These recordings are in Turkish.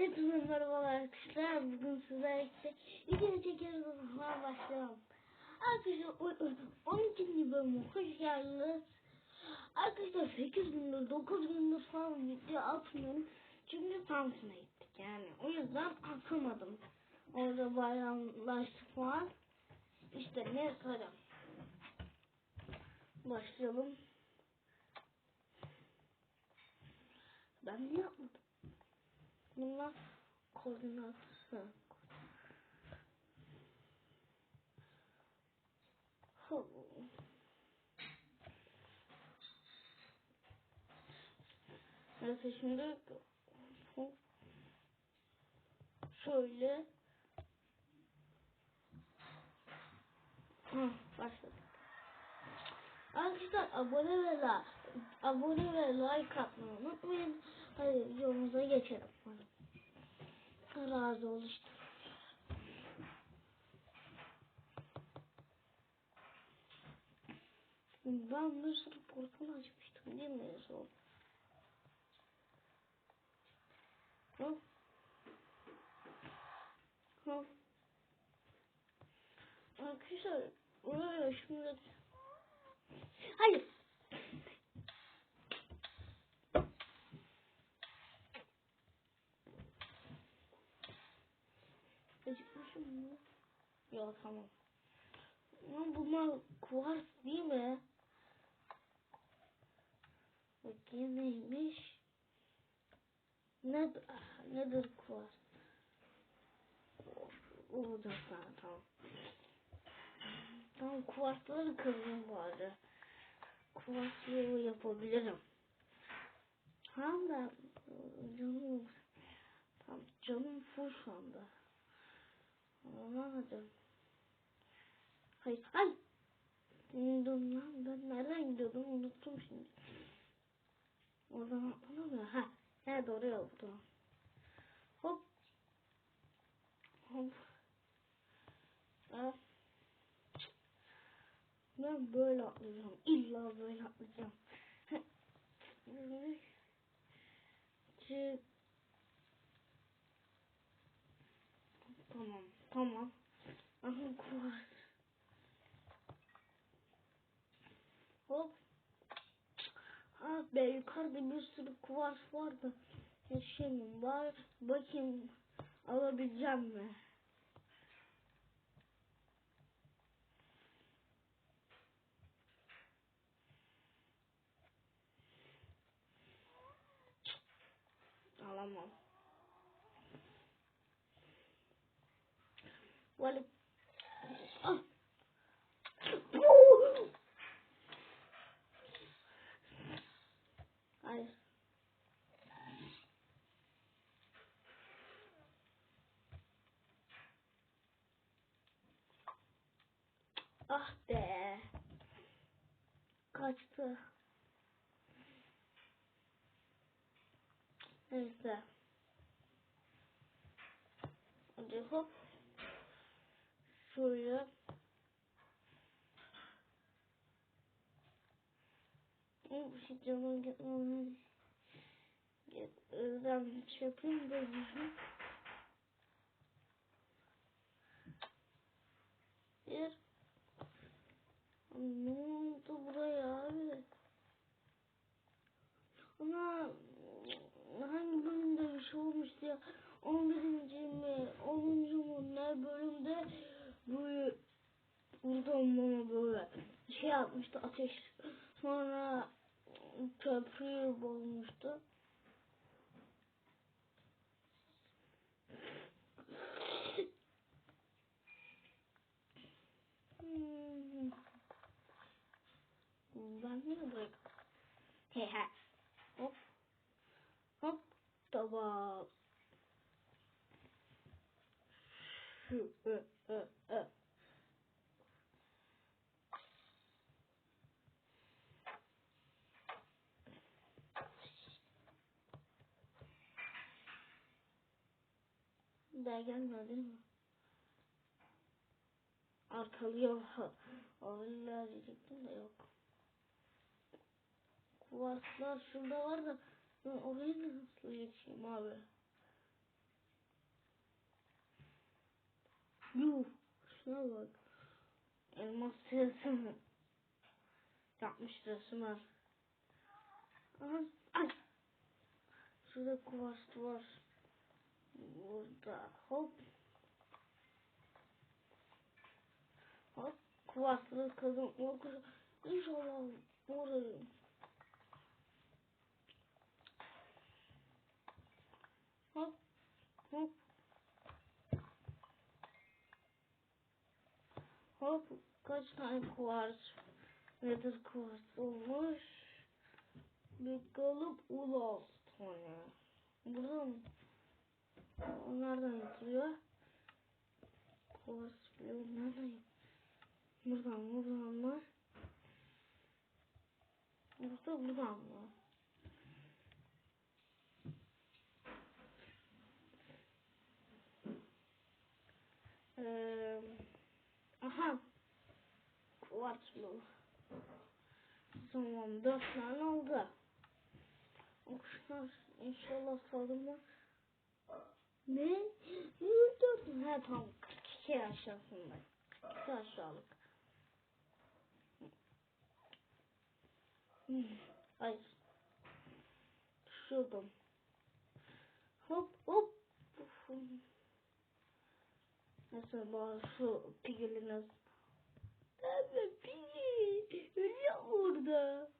Hepinize merhabalar arkadaşlar. Bugün sizlerle birlikte video çekiyoruz zaman başlayalım. Arkadaşlar o- o- 12. bölüme hoş geldiniz. Arkadaşlar 8 gündür 9 gündür falan video atmıyorum. Çünkü Samsun'a gittik yani. O yüzden atamadım. Orada bayramlaştık falan. İşte ne hadi. Başlayalım. Ben niye yapmadım? Bunlar koordinat. Ha. Hu- Neyse şimdi şöyle Hı, başladık. Arkadaşlar abone ve like, abone ve like atmayı unutmayın. Hadi videomuza geçelim. Hadi. Razı ol işte. Ben bir sürü portal açmıştım değil mi son? Hı? Hı? Arkadaşlar buraya şimdi... Hayır. Acıkmışım mı? Yok tamam. Lan bunlar kuvars değil mi? Bakayım neymiş? Ne, ah, nedir kuvars? O da sana tamam. Tamam kuvarsları kırayım bari. Kuvarsları yapabilirim. Tamam da canım tamam canım full şu anda. Anlamadım. Hayır, hayır. Dur lan ben nereden gidiyordum unuttum şimdi. Oradan atlanamıyor. Ha, he doğru yol bu. Hop. Hop. Ha. Ben böyle atlayacağım. İlla böyle atlayacağım. Çık. Tamam, tamam. Aha kuvars. Hop. Ah be yukarıda bir sürü kuvars vardı. Yetişemiyorum. Var bakayım alabileceğim mi? Alamam. Böyle ah. Hayır. Ah be. Kaçtı. Neyse. Hadi hop. Şöyle. Bir şey canım gitmem. Ben bir şey yapayım da yüzüm. Bir. Ne oldu buraya abi? Ana hangi bölümde bir şey olmuştu ya? 11. mi? 10. mu ne bölümde böyle buradan bana böyle şey atmıştı ateş. Sonra köprüyü bozmuştu. Hmm. Ben niye bırak? He Daha gelmiyor değil mi? Arkalıyor. Oraya diyecektim de yok. Kuvarslar şurada var da ben oraya nasıl geçeyim abi? Yuh. Şuna bak. Elmas resim yapmış resimler. Aha. Şurada kuvars var. Burada hop. Hop. Kuvarslı kazım. İnşallah vurayım. Hop. Hop. Hop. Kaç tane kuvars? Nedir kuvars olmuş? Bakalım 16 tane. Burada mı? O nereden yapılıyor? Kuvars bloğu nereden Buradan buradan mı? Burada buradan mı? Ee, aha. Kuvars bloğu. Tamam dört tane oldu. Kuşlar inşallah saldırma. Ne? Yüz dört mü? Ha tamam. 42 aşağısında. 42 aşağılık. Hayır. Düşüyordum. Hop hop. Neyse bari şu pigiliniz. Evet pigi. Ölüyor orada.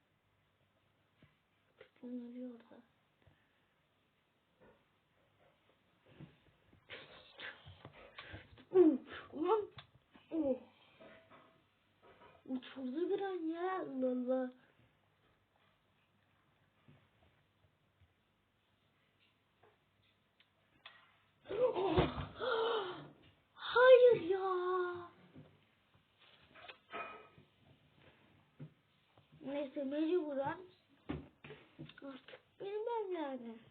Pigilin ölüyor orada. Uh, ulan. Oh. Uçurdu bir an ya. Allah Allah. Oh. Hayır ya. Neyse mecburen artık bilmem yani.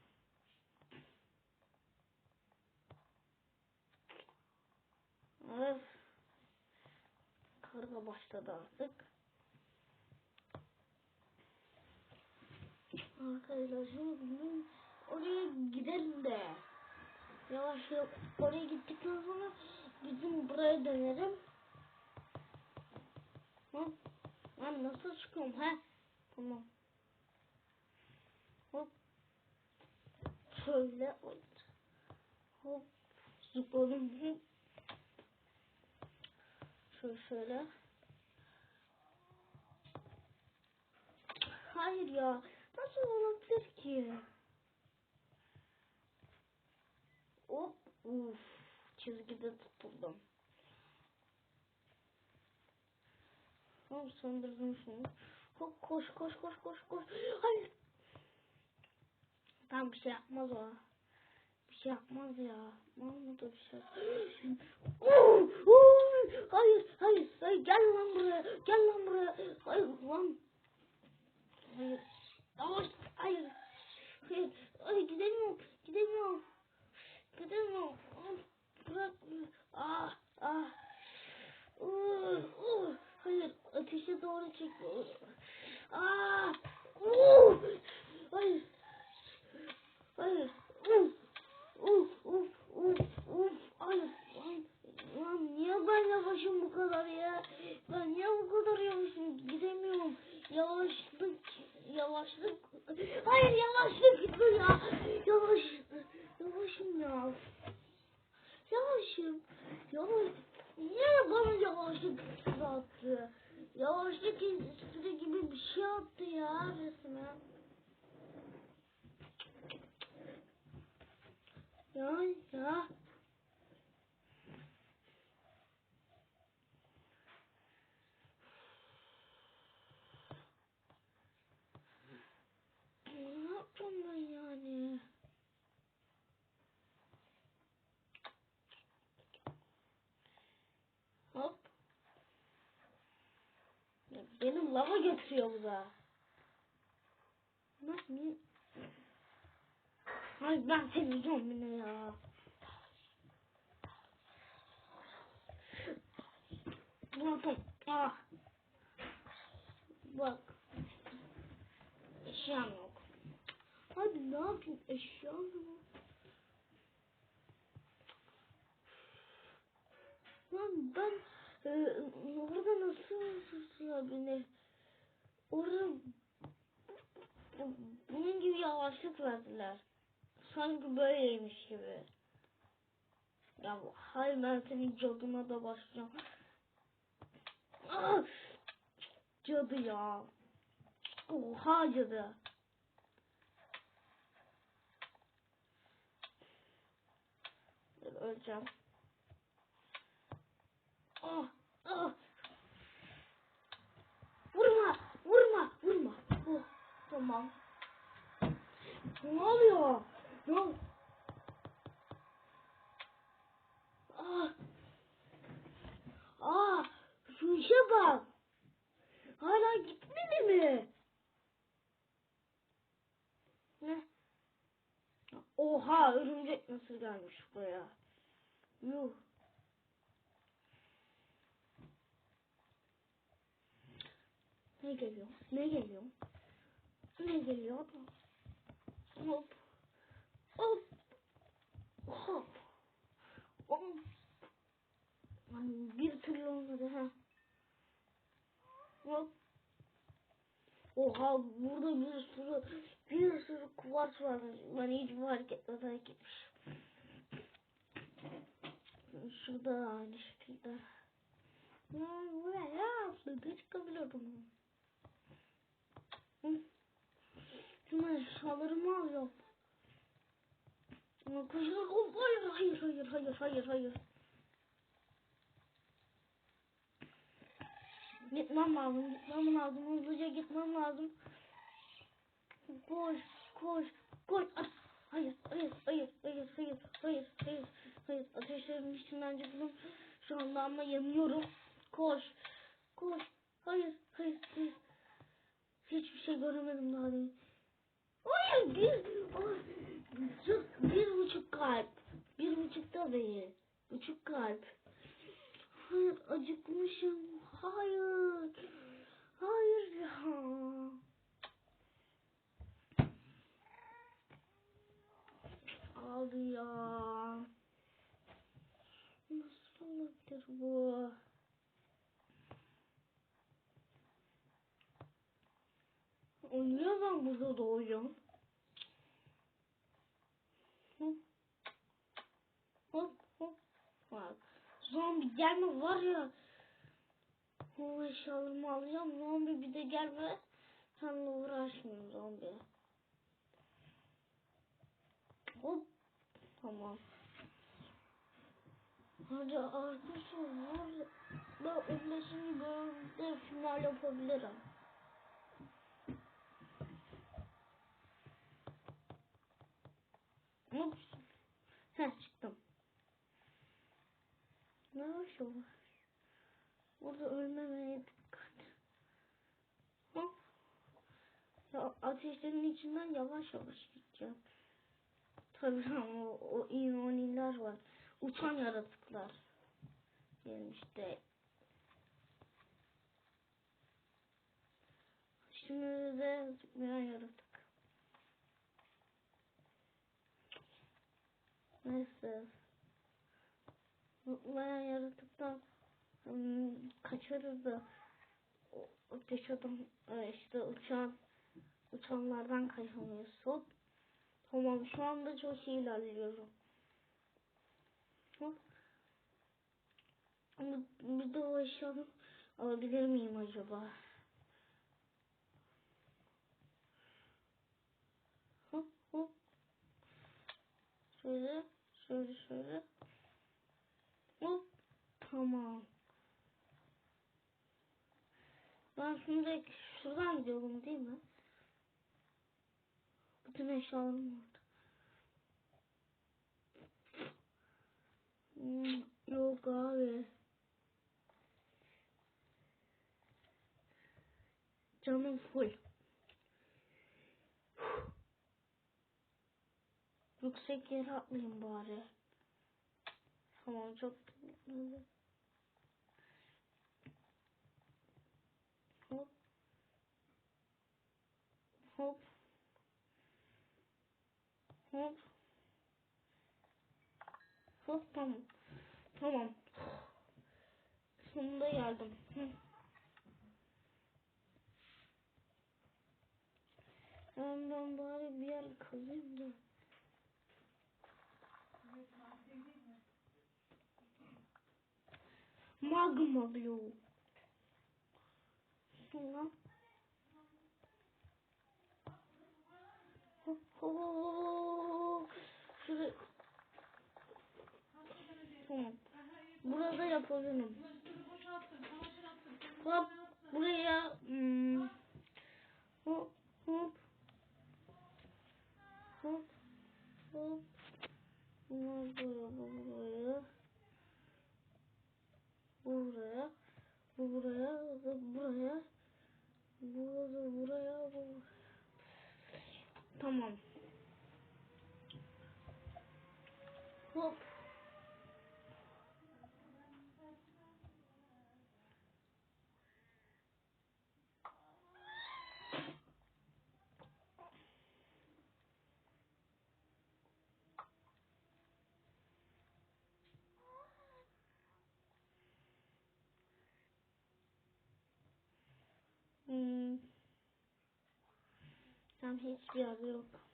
Karga başladı artık. Arkadaşlar şimdi oraya gidelim de. Yavaş yavaş oraya gittikten sonra bizim buraya dönerim. Hop. Ben nasıl çıkıyorum ha? Tamam. Hop. Şöyle hop. Zıpladım. Şöyle şöyle. Hayır ya. Nasıl olabilir ki? Hop. Uf. Çizgide tutuldum. Tamam söndürdüm şunu. Hop koş koş koş koş koş. Hayır. Tamam bir şey yapmaz o. Bir şey yapmaz ya. Mahmut da bir şey. Hayır hayır hayır gel lan buraya. Gel lan buraya. Hayır lan. Hayır. Yavaş. Hayır. Hayır. Hayır gidemiyorum. Gidemiyorum. Gidemiyorum. Ah, Bırak. Ah ah. Uh, uh. Hayır, ateşe doğru çekiyor. Aa! Uh! Hayır. Hayır. Uf! Uf! Uf! Uf! Uf! Hayır. Lan, lan niye ben yavaşım bu kadar ya? Ben niye bu kadar yavaşım? Gidemiyorum. Yavaşlık. Yavaşlık. Hayır yavaşlık ya. Yavaş. Yavaşım ya. Yavaşım. Yavaş. Niye bana yavaşlık üstüne attı? Yavaşlık üstüne gibi bir şey attı ya resmen. Ya ya. Ne yapacağım ben yani? Hop. Ya benim lava götürüyor bu da. Nasıl niye? Ay ben temizliyorum yine ya. Bakın. Ah. Bak. Eşyam yok. Hadi ne yapayım eşyam yok. ben e, orada nasıl tutuyor beni? Orada bunun gibi yavaşlık verdiler. Sanki böyleymiş gibi. Ya hayır ben senin cadına da başlayacağım. Ah! Cadı ya. Oha cadı. Öleceğim. Ah, ah. Vurma, vurma, vurma. Oh, tamam. Ne oluyor? Ne ol- Ah. Ah, şu işe bak. Hala gitmedi mi? Ne? Oha, örümcek nasıl gelmiş buraya? Yuh. Ne geliyor? Ne geliyor? Ne geliyor? Hop. Hop. Hop. Hop. Bir türlü olmadı ha. Hop. Oha burada bir sürü bir sürü kuvars varmış. Ben hiç fark etmeden gitmiş. Şurada da aynı şekilde. Ya buraya atladı çıkabiliyordum. Şunu eşyalarımı. Oh, Hayır hayır hayır hayır hayır hayır. Gitmem lazım gitmem lazım hızlıca gitmem lazım. Koş koş koş. Ah, Hayır hayır hayır hayır hayır hayır hayır hayır ateşlerin içinden çıktım. Şu anda ama yanıyorum. Koş koş hayır hayır hayır. Hiçbir şey göremedim daha demin. Hayır bir, sırf bir buçuk kalp. Bir buçuk da değil. Buçuk kalp. Hayır acıkmışım. Hayır ya. Abi ya. Nasıl olabilir bu? Hop hop. Bak. Zombi gelme var ya. Eşyalarımı alacağım. Zombi bir de gelme. Seninle uğraşmayayım zombi. Hop. Tamam. Hadi arkadaşlar. Ben 15. bölümde final yapabilirim. Ups. Heh çıktım. Ne hoş olur. Burada ölmemeye dikkat. Hop. Ateşlerin içinden yavaş yavaş gideceğim. Tabii ama o, o inoniler var. Uçan yaratıklar. Diyelim işte. Şimdi de zıplayan yaratık. Neyse. Zıplayan yaratıktan kaçarız da ateş adam e, işte uçan uçanlardan kaçamıyoruz. Hop. Tamam şu anda çok iyi ilerliyorum. Hop. Ama bir eşyaları alabilir miyim acaba? Hop hop. Şöyle şöyle şöyle. Hop. Tamam. Ben şimdi şuradan gidiyorum değil mi? Bütün eşyalarım orada. Hmm, yok abi. Canım full. Yüksek yere atlayayım bari. Tamam çok hızlı. Hop. Hop. Hop. Hop tamam. Tamam. Sonunda geldim. Ben, ben bari bir yer kazayım da. Magma Blue. Sonra Hop. Şuraya. Tamam. Burada yapabilirim. Hop buraya. Hmm. Hop hop. Hop hop. Bunlar buraya, bu buraya. Bu buraya. Bu buraya, bu buraya. Bu da 我嗯，咱们先需要这个。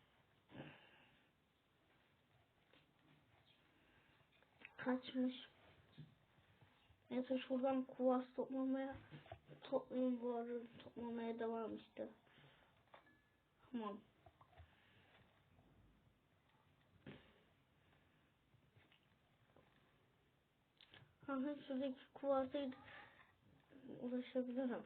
Kaçmış. Neyse şuradan kuvas toplamaya toplayayım bu arada toplamaya devam işte. Tamam. Aha şuradaki kuvasa ulaşabilirim.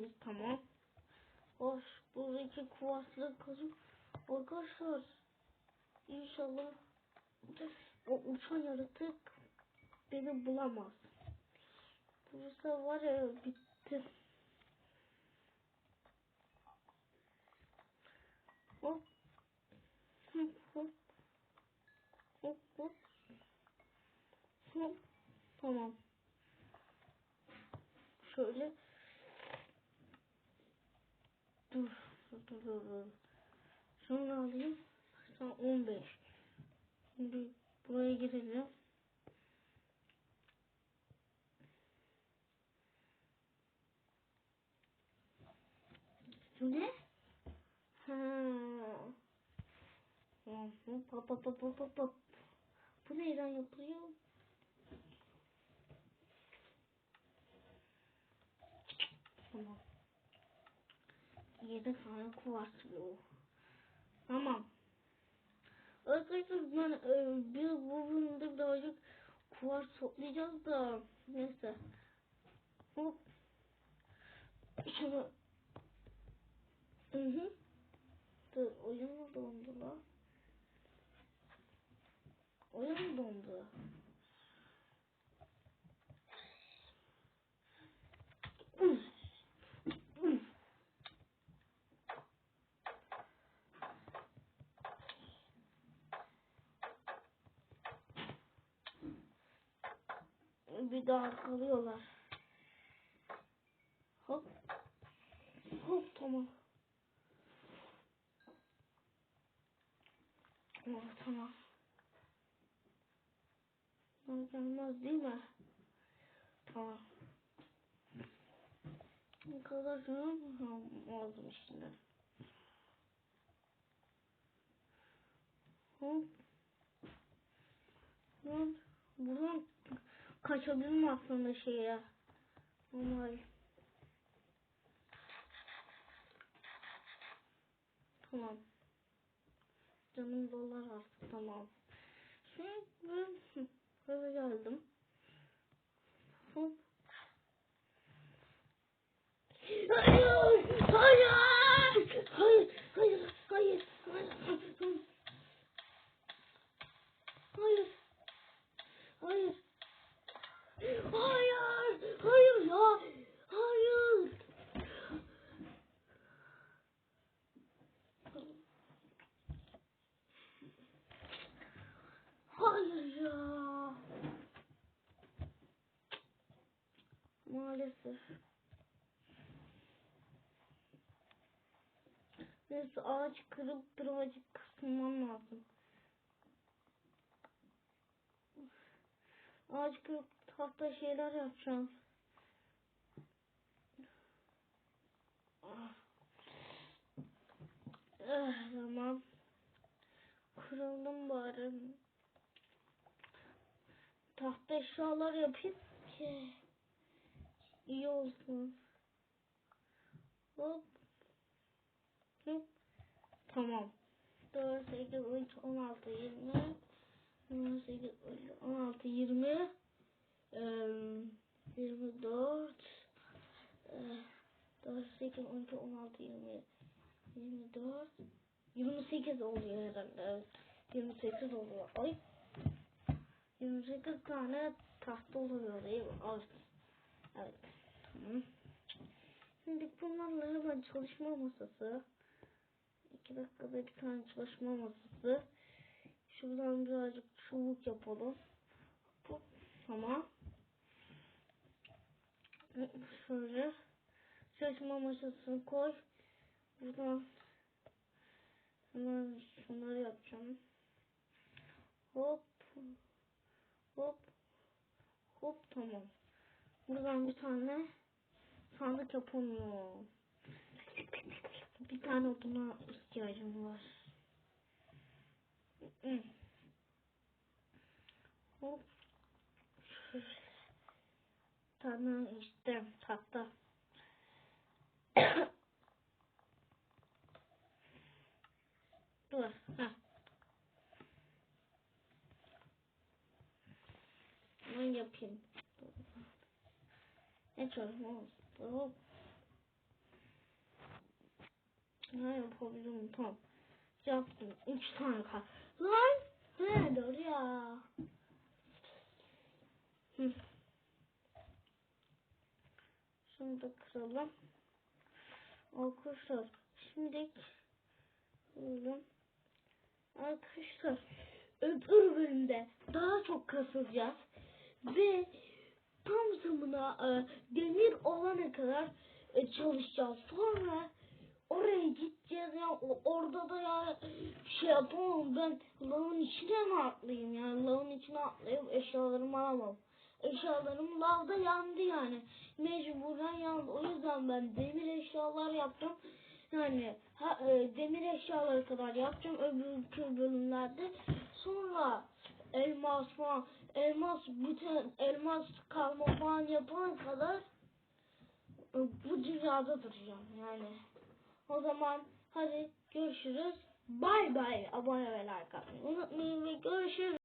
Hayır tamam. Hoş buradaki kuvasları kazıp arkadaşlar inşallah o uçan yaratık beni bulamaz. Burası var ya bitti. Hop. Hop hop. Hop hop. Hop. Tamam. Şöyle. Dur. Dur dur dur. dur. Şunu alayım. Sen 15. Şimdi buraya girelim. Bu ne? Ha. Hop hop hop hop hop. Bu neyden yapılıyor? Tamam. Yedi tane kuvars bloğu. Tamam. Arkadaşlar ben e, bir bu bölümde birazcık kuvars toplayacağız da neyse. Hop. Şunu. Hı hı. Dur oyun dondu la? Oyun dondu? Üf. Bir daha arkalıyorlar. Hop. Hop tamam. Oh, tamam. Bana gelmez değil mi? Tamam. Ne kadar aldım şimdi. Hop. Lan buradan kaçabilirim aslında şeye. Normal. Tamam. Canım dolar artık tamam. Şimdi eve geldim. Hop. Ağaç kırıp birazcık kısmam lazım. Ağaç kırıp tahta şeyler yapacağım. Ah. Ah, tamam. Kırıldım bari. Tahta eşyalar yapayım ki iyi olsun. Hop. Tamam. 4, 8, 13, 16, 20. 18, 16, 20. eee, 24. eee, 4, 8, 12, 16, 20. 24. 28 oluyor herhalde. Evet. 28 oluyor. Ay. 28 tane tahta oluyor değil mi? Evet. Evet. Tamam. Şimdi bunlarla hemen çalışma masası. 2 dakikada bir tane çalışma masası. Şuradan birazcık çubuk yapalım. Bu tamam. Şöyle çalışma masasını koy. Buradan hemen şunları yapacağım. Hop. Hop. Hop tamam. Buradan bir tane sandık yapamıyor. Bir tane oduna ihtiyacım var. Hop. Tane işte tahta. Dur. Heh. Ben yapayım. Ne çalışmaz. Hop. Ne yapabilirim? Tamam. Yaptım. Üç tane kal. Lan! Ne dur ya? Hı. Şunu da kıralım. Arkadaşlar şimdi kıralım. Arkadaşlar öbür bölümde daha çok kasılacağız ve tam zamına e, demir olana kadar e, çalışacağız. Sonra oraya gideceğiz ya orada da ya şey yapamam ben lavın içine mi atlayayım yani lavın içine atlayıp eşyalarımı alamam. Eşyalarım lavda yandı yani. Mecburen yandı. O yüzden ben demir eşyalar yaptım. Yani ha, e, demir eşyaları kadar yapacağım öbür bölümlerde. Sonra elmas falan, elmas bütün elmas kalma falan yapana kadar bu dünyada duracağım yani. O zaman hadi görüşürüz. Bay bay. Abone ve like atmayı unutmayın ve görüşürüz.